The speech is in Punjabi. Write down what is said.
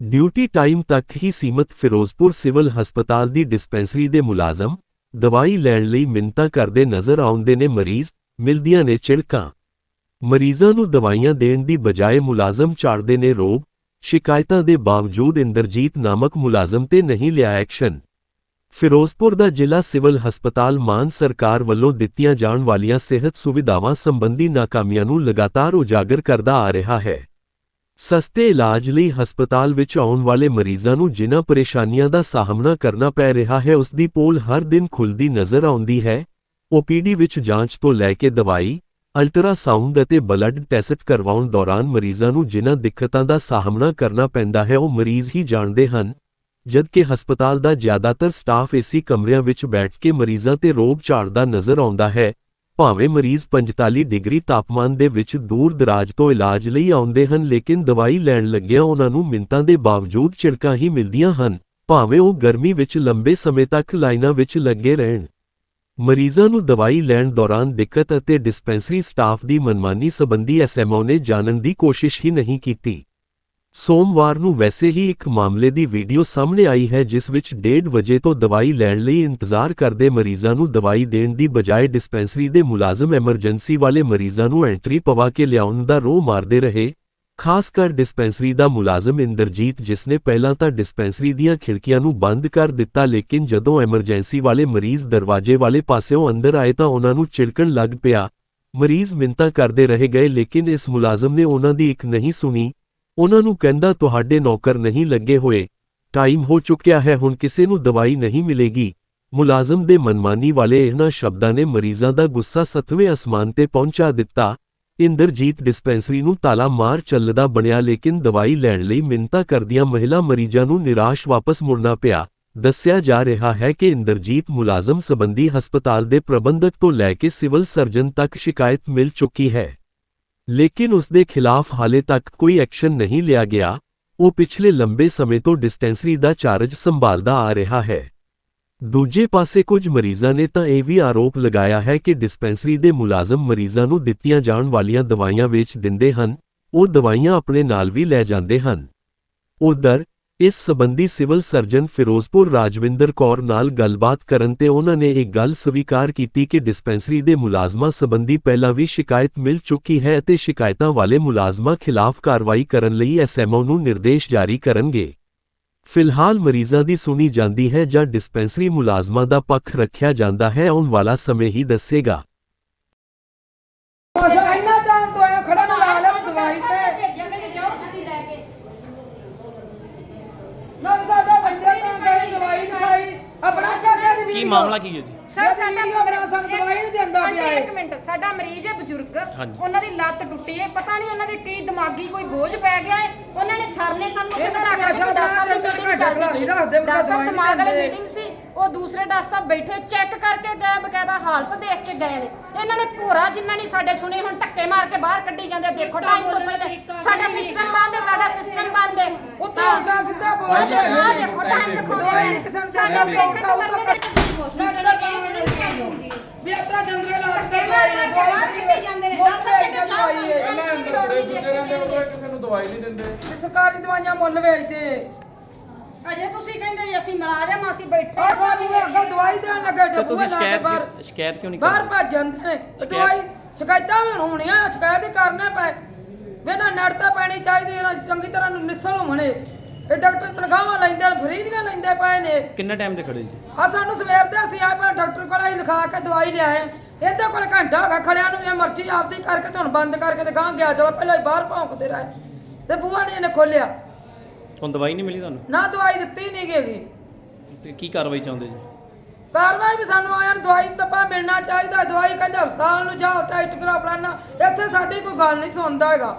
ਡਿਊਟੀ ਟਾਈਮ ਤੱਕ ਹੀ ਸੀਮਤ ਫਿਰੋਜ਼ਪੁਰ ਸਿਵਲ ਹਸਪਤਾਲ ਦੀ ਡਿਸਪੈਂਸਰੀ ਦੇ ਮੁਲਾਜ਼ਮ ਦਵਾਈ ਲੈਣ ਲਈ ਮਿੰਨਤਾਂ ਕਰਦੇ ਨਜ਼ਰ ਆਉਂਦੇ ਨੇ ਮਰੀਜ਼, ਮਿਲਦੀਆਂ ਨੇ ਝਿੜਕਾਂ ਮਰੀਜ਼ਾਂ ਨੂੰ ਦਵਾਈਆਂ ਦੇਣ ਦੀ ਬਜਾਏ ਮੁਲਾਜ਼ਮ ਝਾੜਦੇ ਨੇ ਰੋਬ ਸ਼ਿਕਾਇਤਾਂ ਦੇ ਬਾਵਜੂਦ ਇੰਦਰਜੀਤ ਨਾਮਕ ਮੁਲਾਜ਼ਮ ਤੇ ਨਹੀਂ ਲਿਆ ਐਕਸ਼ਨ। ਫਿਰੋਜ਼ਪੁਰ ਦਾ ਜ਼ਿਲ੍ਹਾ ਸਿਵਲ ਹਸਪਤਾਲ ਮਾਨ ਸਰਕਾਰ ਵੱਲੋਂ ਦਿੱਤੀਆਂ ਜਾਣ ਵਾਲੀਆਂ ਸਿਹਤ ਸੁਵਿਧਾਵਾਂ ਸੰਬੰਧੀ ਨਾਕਾਮੀਆਂ ਨੂੰ ਲਗਾਤਾਰ ਉਜਾਗਰ ਕਰਦਾ ਆ ਰਿਹਾ ਹੈ। ਸਸਤੇ ਇਲਾਜ ਲਈ ਹਸਪਤਾਲ ਵਿੱਚ ਆਉਣ ਵਾਲੇ ਮਰੀਜ਼ਾਂ ਨੂੰ ਜਿਨ੍ਹਾਂ ਪਰੇਸ਼ਾਨੀਆਂ ਦਾ ਸਾਹਮਣਾ ਕਰਨਾ ਪੈ ਰਿਹਾ ਹੈ, ਉਸ ਦੀ ਪੋਲ ਹਰ ਦਿਨ ਖੁੱਲਦੀ ਨਜ਼ਰ ਆਉਂਦੀ ਹੈ। ਓਪੀਡੀ ਵਿੱਚ ਜਾਂਚ ਤੋਂ ਲੈ ਕੇ ਦਵਾਈ, ਅਲਟਰਾਸਾਊਂਡ ਅਤੇ ਬਲੱਡ ਟੈਸਟ ਕਰਵਾਉਣ ਦੌਰਾਨ ਮਰੀਜ਼ਾਂ ਨੂੰ ਜਿਨ੍ਹਾਂ ਦਿੱਕਤਾਂ ਦਾ ਸਾਹਮਣਾ ਕਰਨਾ ਪੈਂਦਾ ਹੈ, ਉਹ ਮਰੀਜ਼ ਹੀ ਜਾਣਦੇ ਹਨ। ਜਦਕਿ ਹਸਪਤਾਲ ਦਾ ਜ਼ਿਆਦਾਤਰ ਸਟਾਫ ਏਸੀ ਕਮਰਿਆਂ ਵਿੱਚ ਬੈਠ ਕੇ ਮਰੀਜ਼ਾਂ ਤੇ ਰੋਬ ਝਾੜਦਾ ਨਜ਼ਰ ਆਉਂਦਾ ਹੈ ਭਾਵੇਂ ਮਰੀਜ਼ 45 ਡਿਗਰੀ ਤਾਪਮਾਨ ਦੇ ਵਿੱਚ ਦੂਰ ਦਰਾਜ ਤੋਂ ਇਲਾਜ ਲਈ ਆਉਂਦੇ ਹਨ, ਲੇਕਿਨ ਦਵਾਈ ਲੈਣ ਲੱਗਿਆਂ ਉਹਨਾਂ ਨੂੰ ਮਿੰਤਾਂ ਦੇ ਬਾਵਜੂਦ ਝਿੜਕਾਂ ਹੀ ਮਿਲਦੀਆਂ ਹਨ, ਭਾਵੇਂ ਉਹ ਗਰਮੀ ਵਿੱਚ ਲੰਬੇ ਸਮੇਂ ਤੱਕ ਲਾਈਨਾਂ ਵਿੱਚ ਲੱਗੇ ਰਹਿਣ। ਮਰੀਜ਼ਾਂ ਨੂੰ ਦਵਾਈ ਲੈਣ ਦੌਰਾਨ ਦਿੱਕਤ ਅਤੇ ਡਿਸਪੈਂਸਰੀ ਸਟਾਫ ਦੀ ਮਨਮਾਨੀ ਸੰਬੰਧੀ ਐਸਐਮਓ ਨੇ ਜਾਣਨ ਦੀ ਕੋਸ਼ਿਸ਼ ਹੀ ਨਹੀਂ ਕੀਤੀ। ਸੋਮਵਾਰ ਨੂੰ ਵੈਸੇ ਹੀ ਇੱਕ ਮਾਮਲੇ ਦੀ ਵੀਡੀਓ ਸਾਹਮਣੇ ਆਈ ਹੈ ਜਿਸ ਵਿੱਚ 1:30 ਵਜੇ ਤੋਂ ਦਵਾਈ ਲੈਣ ਲਈ ਇੰਤਜ਼ਾਰ ਕਰਦੇ ਮਰੀਜ਼ਾਂ ਨੂੰ ਦਵਾਈ ਦੇਣ ਦੀ ਬਜਾਏ ਡਿਸਪੈਂਸਰੀ ਦੇ ਮੁਲਾਜ਼ਮ ਐਮਰਜੈਂਸੀ ਵਾਲੇ ਮਰੀਜ਼ਾਂ ਨੂੰ ਐਂਟਰੀ ਪਵਾ ਕੇ ਲਿਆਉਣ ਦਾ ਰੋਹ ਮਾਰਦੇ ਰਹੇ। ਖਾਸ ਕਰ ਡਿਸਪੈਂਸਰੀ ਦਾ ਮੁਲਾਜ਼ਮ ਇੰਦਰਜੀਤ ਜਿਸ ਨੇ ਪਹਿਲਾਂ ਤਾਂ ਡਿਸਪੈਂਸਰੀ ਦੀਆਂ ਖਿੜਕੀਆਂ ਨੂੰ ਬੰਦ ਕਰ ਦਿੱਤਾ ਲੇਕਿਨ ਜਦੋਂ ਐਮਰਜੈਂਸੀ ਵਾਲੇ ਮਰੀਜ਼ ਦਰਵਾਜ਼ੇ ਵਾਲੇ ਪਾਸਿਓਂ ਅੰਦਰ ਆਏ ਤਾਂ ਉਹਨਾਂ ਨੂੰ ਛਿੜਕਣ ਲੱਗ ਪਿਆ। ਮਰੀਜ਼ ਮਿੰਤਾ ਕਰਦੇ ਰਹੇ ਗਏ ਲੇਕਿਨ ਇਸ ਮੁਲਾਜ਼ਮ ਨੇ ਉਹਨਾਂ ਦੀ ਇੱਕ ਨਹੀਂ ਸੁਣੀ। ਉਹਨਾਂ ਨੂੰ ਕਹਿੰਦਾ, ਤੁਹਾਡੇ ਨੌਕਰ ਨਹੀਂ ਲੱਗੇ ਹੋਏ। ਟਾਈਮ ਹੋ ਚੁੱਕਿਆ ਹੈ, ਹੁਣ ਕਿਸੇ ਨੂੰ ਦਵਾਈ ਨਹੀਂ ਮਿਲੇਗੀ। ਮੁਲਾਜ਼ਮ ਦੇ ਮਨਮਾਨੀ ਵਾਲੇ ਇਹਨਾਂ ਸ਼ਬਦਾਂ ਨੇ ਮਰੀਜ਼ਾਂ ਦਾ ਗੁੱਸਾ ਸੱਤਵੇਂ ਅਸਮਾਨ ਤੇ ਪਹੁੰਚਾ ਦਿੱਤਾ। ਇੰਦਰਜੀਤ ਡਿਸਪੈਂਸਰੀ ਨੂੰ ਤਾਲਾ ਮਾਰ ਚੱਲਦਾ ਬਣਿਆ, ਲੇਕਿਨ ਦਵਾਈ ਲੈਣ ਲਈ ਮਿੰਤਾ ਕਰਦੀਆਂ ਮਹਿਲਾ ਮਰੀਜ਼ਾਂ ਨੂੰ ਨਿਰਾਸ਼ ਵਾਪਸ ਮੁੜਨਾ ਪਿਆ। ਦੱਸਿਆ ਜਾ ਰਿਹਾ ਹੈ ਕਿ ਇੰਦਰਜੀਤ ਮੁਲਾਜ਼ਮ ਸੰਬੰਧੀ ਹਸਪਤਾਲ ਦੇ ਪ੍ਰਬੰਧਕ ਤੋਂ ਲੈ ਕੇ ਸਿਵਲ ਸਰਜਨ ਤੱਕ ਸ਼ਿਕਾਇਤ ਮਿਲ ਚੁੱਕੀ ਹੈ। ਲੇਕਿਨ ਉਸ ਦੇ ਖਿਲਾਫ ਹਾਲੇ ਤੱਕ ਕੋਈ ਐਕਸ਼ਨ ਨਹੀਂ ਲਿਆ ਗਿਆ। ਉਹ ਪਿਛਲੇ ਲੰਬੇ ਸਮੇਂ ਤੋਂ ਡਿਸਪੈਂਸਰੀ ਦਾ ਚਾਰਜ ਸੰਭਾਲਦਾ ਆ ਰਿਹਾ ਹੈ। ਦੂਜੇ ਪਾਸੇ ਕੁਝ ਮਰੀਜ਼ਾਂ ਨੇ ਤਾਂ ਇਹ ਵੀ ਆਰੋਪ ਲਗਾਇਆ ਹੈ ਕਿ ਡਿਸਪੈਂਸਰੀ ਦੇ ਮੁਲਾਜ਼ਮ ਮਰੀਜ਼ਾਂ ਨੂੰ ਦਿੱਤੀਆਂ ਜਾਣ ਵਾਲੀਆਂ ਦਵਾਈਆਂ ਵੇਚ ਦਿੰਦੇ ਹਨ। ਉਹ ਦਵਾਈਆਂ ਆਪਣੇ ਨਾਲ ਵੀ ਲੈ ਜਾਂਦੇ ਹਨ। ਉਧਰ ਇਸ ਸਬੰਧੀ ਸਿਵਲ ਸਰਜਨ ਫਿਰੋਜ਼ਪੁਰ ਰਾਜਵਿੰਦਰ ਕੌਰ ਨਾਲ ਗੱਲਬਾਤ ਕਰਨ ਤੇ ਉਹਨਾਂ ਨੇ ਇਹ ਗੱਲ ਸਵੀਕਾਰ ਕੀਤੀ ਕਿ ਡਿਸਪੈਂਸਰੀ ਦੇ ਮੁਲਾਜ਼ਮਾਂ ਸਬੰਧੀ ਪਹਿਲਾਂ ਵੀ ਸ਼ਿਕਾਇਤ ਮਿਲ ਚੁੱਕੀ ਹੈ ਅਤੇ ਸ਼ਿਕਾਇਤਾਂ ਵਾਲੇ ਮੁਲਾਜ਼ਮਾਂ ਖਿਲਾਫ ਕਾਰਵਾਈ ਕਰਨ ਲਈ ਐਸਐਮਓ ਨੂੰ ਨਿਰਦੇਸ਼ ਜਾਰੀ ਕਰਨਗੇ। ਫਿਲਹਾਲ ਮਰੀਜ਼ਾਂ ਦੀ ਸੁਣੀ ਜਾਂਦੀ ਹੈ ਜਾਂ ਡਿਸਪੈਂਸਰੀ ਮੁਲਾਜ਼ਮਾਂ ਦਾ ਪੱਖ ਰੱਖਿਆ ਜਾਂਦਾ ਹੈ ਆਉਣ ਵਾਲਾ ਸਮੇਂ ਹੀ ਦੱਸੇਗਾ ਅੱਛਾ ਇੰਨਾ ਟਾਈਮ ਤੋਂ ਆਇਆ ਖੜਾ ਨਾ ਲਾ ਲਿਆ ਦਵਾਈ ਤੇ ਭੇਜਿਆ ਮੈਂ ਕਿ ਜਾਓ ਤੁਸੀਂ ਲੈ ਕੇ ਮੈਂ ਸਾਡਾ ਬੱਚਾ ਤਾਂ ਗਈ ਦਵਾਈ ਨਹੀਂ ਖਾਈ ਆਪਣਾ ਚਾਚਾ ਦੀ ਕੀ। ਮਾਮਲਾ ਕੀ ਹੈ ਜੀ? ਸਰ ਸਾਡਾ ਵੀਡੀਓ ਸਾਨੂੰ ਦਵਾਈ ਨਹੀਂ ਦਿੰਦਾ ਪਿਆ ਇਹ। ਇੱਕ ਮਿੰਟ ਸਾਡਾ ਮਰੀਜ਼ ਹੈ ਬਜ਼ੁਰਗ। ਹਾਂਜੀ। ਉਹਨਾਂ ਦੀ ਲੱਤ ਟੁੱਟੀ ਹੈ ਪਤਾ ਨਹੀਂ ਉਹਨਾਂ ਦੇ ਕੀ ਦਿਮਾਗੀ ਕੋਈ ਬੋਝ ਪੈ ਗਿਆ ਹੈ। ਉਹਨਾਂ ਨੇ ਸਰ ਨੇ ਸਾਨੂੰ ਉੱਥੇ ਇਹਨਾਂ ਬਿਠਾ ਕੇ ਨਸ਼ਾ ਡਾਕਟਰ ਸਾਹਿਬ ਦੀ ਮੀਟਿੰਗ ਚੱਲਦੀ ਹੀ ਪਈ ਡਾਕਟਰ ਸਾਹਿਬ ਦਵਾਈ ਨਹੀਂ ਦਿਮਾਗ ਵਾਲੀ। ਮੀਟਿੰਗ ਸੀ ਉਹ ਦੂਸਰੇ ਡਾਕਟਰ ਸਾਹਿਬ ਬੈਠੇ ਚੈੱਕ ਕਰਕੇ ਗਏ ਬਕਾਇਦਾ ਹਾਲਤ ਦੇਖ ਕੇ ਗਏ ਨੇ। ਇਹਨਾਂ ਨੇ ਭੋਰਾ ਜਿੰਨਾ ਨਹੀਂ ਸਾਡੇ ਸੁਣੇ ਹੁਣ ਧੱਕੇ ਮਾਰ ਕੇ ਬਾਹਰ ਕੱਢੀ ਜਾਂਦੇ ਦੇਖੋ ਟਾਈਮ ਤੋਂ ਪਹਿਲੇ ਸਾਡਾ ਸਿਸਟਮ ਬੰਦ ਹੈ ਸਾਡਾ ਸਿਸਟਮ ਬੰਦ ਹੈ। ਉੱਤੇ ਉਲਟਾ ਸਿੱਧਾ ਬੋਲ। ਆਹ ਦੇਖੋ, ਟਾਈਮ ਦੇਖੋ ਨੂੰ ਸਾਡੇ ਪੇਸ਼ੈਂਟ ਕੋਲ ਜੰਦਰੇ ਬਾਹਰ ਕੱਢੀ ਜਾਂਦੇ ਨੇ? ਦਸ ਸਾਲ ਦੇ ਦਵਾਈ ਹੈ ਪਹਿਲਾਂ ਅੰਦਰ ਬੜੇ ਦੂਜੇ ਰਹਿੰਦੇ ਉਦੋਂ ਕਿਸੇ ਨੂੰ ਦਵਾਈ ਨਹੀਂ ਦਿੰਦੇ। ਇਹ ਸਰਕਾਰੀ ਦਵਾਈਆਂ ਮੁੱਲ ਵੇਚਦੇ। ਅਜੇ ਤੁਸੀਂ ਕਹਿੰਦੇ ਜੀ ਅਸੀਂ ਮੁਲਾਜ਼ਮ ਅਸੀਂ ਬੈਠੇ ਆਹ ਬਾਬੂ ਅੱਗੇ ਦਵਾਈ ਦੇਣ ਲੱਗਾ ਤਾਂ ਡੱਬੂਆ ਤੁਸੀਂ ਲਾ ਕੇ ਸ਼ਿਕਾਇਤ ਬਾਹਰ ਕਿਉਂ- ਸ਼ਿਕਾਇਤ ਕਿਉਂ ਨਹੀਂ ਬਾਹਰ ਕਰਦੇ ਭੱਜ ਜਾਂਦੇ ਨੇ। ਤੇ ਸ਼ਿਕਾਇਤ- ਦਵਾਈ ਸ਼ਿਕਾਇਤਾਂ ਵੀ ਹੋਣੀਆਂ ਸ਼ਿਕਾਇਤ ਹੀ ਕਰਨੇ ਪਏ। ਵੇ ਨਾ ਨੜਤਾ ਪੈਣੀ ਚਾਹੀਦੀ ਚੰਗੀ ਤਰ੍ਹਾਂ ਨਿਸਲ ਹੋਣੇ। ਇਹ ਡਾਕਟਰ ਤਨਖਾਹਾਂ ਲੈਂਦੇ ਨੇ ਫਰੀ ਦੀਆਂ ਲੈਂਦੇ ਪਏ ਨੇ। ਕਿੰਨਾ ਟਾਈਮ ਤੇ ਖੜੇ ਜੀ? ਆ ਸਾਨੂੰ ਸਵੇਰ ਦੇ ਅਸੀਂ ਆਏ ਪਹਿਲਾਂ ਡਾਕਟਰ ਕੋਲ ਹੀ ਲਿਖਾ ਕੇ ਦਵਾਈ ਲਿਆਏ। ਇਹਦੇ ਕੋਲ ਘੰਟਾ ਹੋ ਗਿਆ ਖੜਿਆਂ ਨੂੰ ਇਹ ਮਰਜ਼ੀ ਆਪਦੀ ਕਰਕੇ ਤੁਹਾਨੂੰ ਬੰਦ ਕਰਕੇ ਤੇ ਗਾਂ ਗਿਆ ਚਲੋ ਪਹਿਲਾਂ ਹੀ ਬਾਹਰ ਭੌਂਕਦੇ ਰਹੇ। ਤੇ ਬੂਆ ਨੇ ਇਹਨੇ ਖੋਲਿਆ ਹੁਣ ਦਵਾਈ ਨਹੀਂ ਮਿਲੀ ਤੁਹਾਨੂੰ? ਨਾ ਦਵਾਈ ਦਿੱਤੀ ਨਹੀਂ ਗਈ ਤੇ ਕੀ ਕਾਰਵਾਈ ਚਾਹੁੰਦੇ ਜੀ? ਕਾਰਵਾਈ ਵੀ ਸਾਨੂੰ ਆਇਆ ਦਵਾਈ ਤਾਂ ਮਿਲਣਾ ਚਾਹੀਦਾ ਦਵਾਈ ਕਹਿੰਦੇ ਹਸਪਤਾਲ ਨੂੰ ਜਾਓ ਟੈਸਟ ਕਰਾਓ ਫਲਾਨਾ। ਇੱਥੇ ਸਾਡੀ ਕੋਈ ਗੱਲ ਨਹੀਂ ਸੁਣਦਾ ਹੈਗਾ।